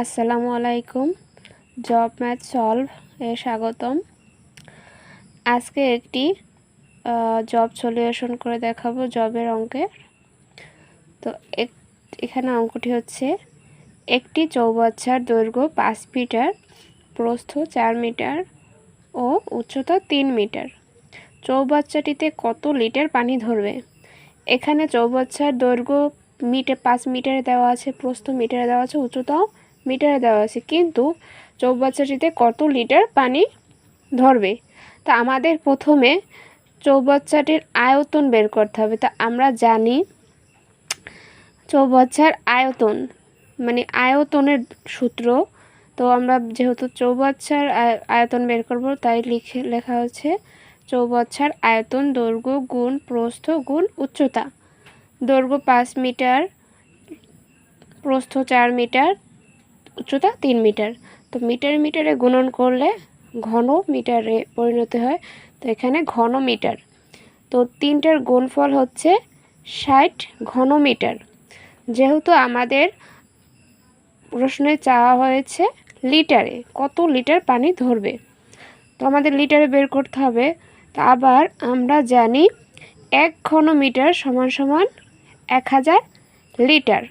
আসসালামু আলাইকুম। Job math solve a স্বাগতম। আজকে একটি জব সলিউশন করে দেখাবো জবের অঙ্কের তো এখানে অঙ্কটি হচ্ছে, একটি চৌবাচ্চার দৈর্ঘ্য পাঁচ মিটার, প্রস্থ চার মিটার ও উচ্চতা তিন মিটার। চৌবাচ্চাটিতে কত লিটার পানি ধরবে? এখানে চৌবাচ্চার দৈর্ঘ্য মিটার পাঁচ মিটারে দেওয়া আছে, প্রস্থ মিটারে দেওয়া আছে, উচ্চতাও মিটারে দেওয়া আছে। কিন্তু চৌবাচ্চাটিতে কত লিটার পানি ধরবে? তা আমাদের প্রথমে চৌবাচ্চাটির আয়তন বের করতে হবে। তা আমরা জানি চৌবাচ্চার আয়তন মানে আয়তনের সূত্র। তো আমরা যেহেতু চৌবাচ্চার আয়তন বের করব, তাই লিখে লেখা হচ্ছে চৌবাচ্চার আয়তন দৈর্ঘ্য গুণ প্রস্থ গুণ উচ্চতা। দৈর্ঘ্য পাঁচ মিটার, প্রস্থ চার মিটার উচ্চতা তিন মিটার। তো মিটার মিটারে গুণন করলে ঘন মিটারে পরিণত হয়। তো এখানে ঘন মিটার। তো তিনটার গুণফল হচ্ছে ষাট ঘন মিটার। যেহেতু আমাদের প্রশ্নে চাওয়া হয়েছে লিটারে, কত লিটার পানি ধরবে? তো আমাদের লিটারে বের করতে হবে। তা আবার আমরা জানি এক ঘন মিটার সমান সমান এক হাজার লিটার।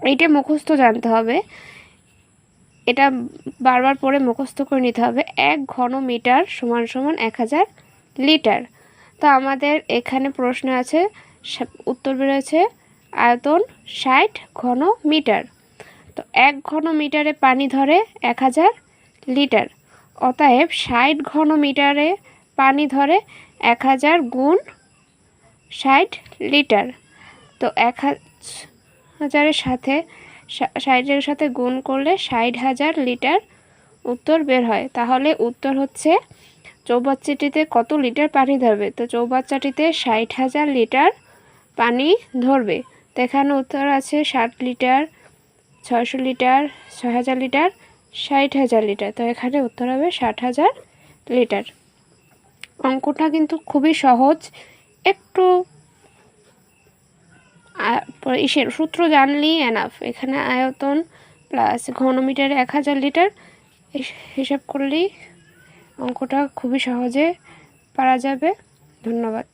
এইটা মুখস্থ জানতে হবে। এটা বারবার পরে মুখস্থ করে নিতে হবে। এক ঘন মিটার সমান সমান এক হাজার লিটার। তো আমাদের এখানে প্রশ্ন আছে উত্তর বেরোয়েছে আয়তন ষাট ঘন মিটার তো এক ঘন মিটারে পানি ধরে এক হাজার লিটার। অতএব ষাট ঘন মিটারে পানি ধরে এক হাজার গুণ ষাট লিটার। তো এক হাজারের সাথে ষাটের সাথে গুণ করলে ষাট হাজার লিটার উত্তর বের হয়। তাহলে উত্তর হচ্ছে চৌবাচ্চাটিতে কত লিটার পানি ধরবে? তো চৌবাচ্চাটিতে ষাট হাজার লিটার পানি ধরবে। তো এখানে উত্তর আছে ষাট লিটার, ছয়শো লিটার, ছয় হাজার লিটার, ষাট হাজার লিটার। তো এখানে উত্তর হবে ষাট হাজার লিটার। অঙ্কটা কিন্তু খুবই সহজ। একটু ইসের সূত্র জানলেই এনাফ এখানে আয়তন প্লাস ঘনমিটার এক হাজার লিটার হিসাব করলেই অঙ্কটা খুবই সহজে পারা যাবে। ধন্যবাদ।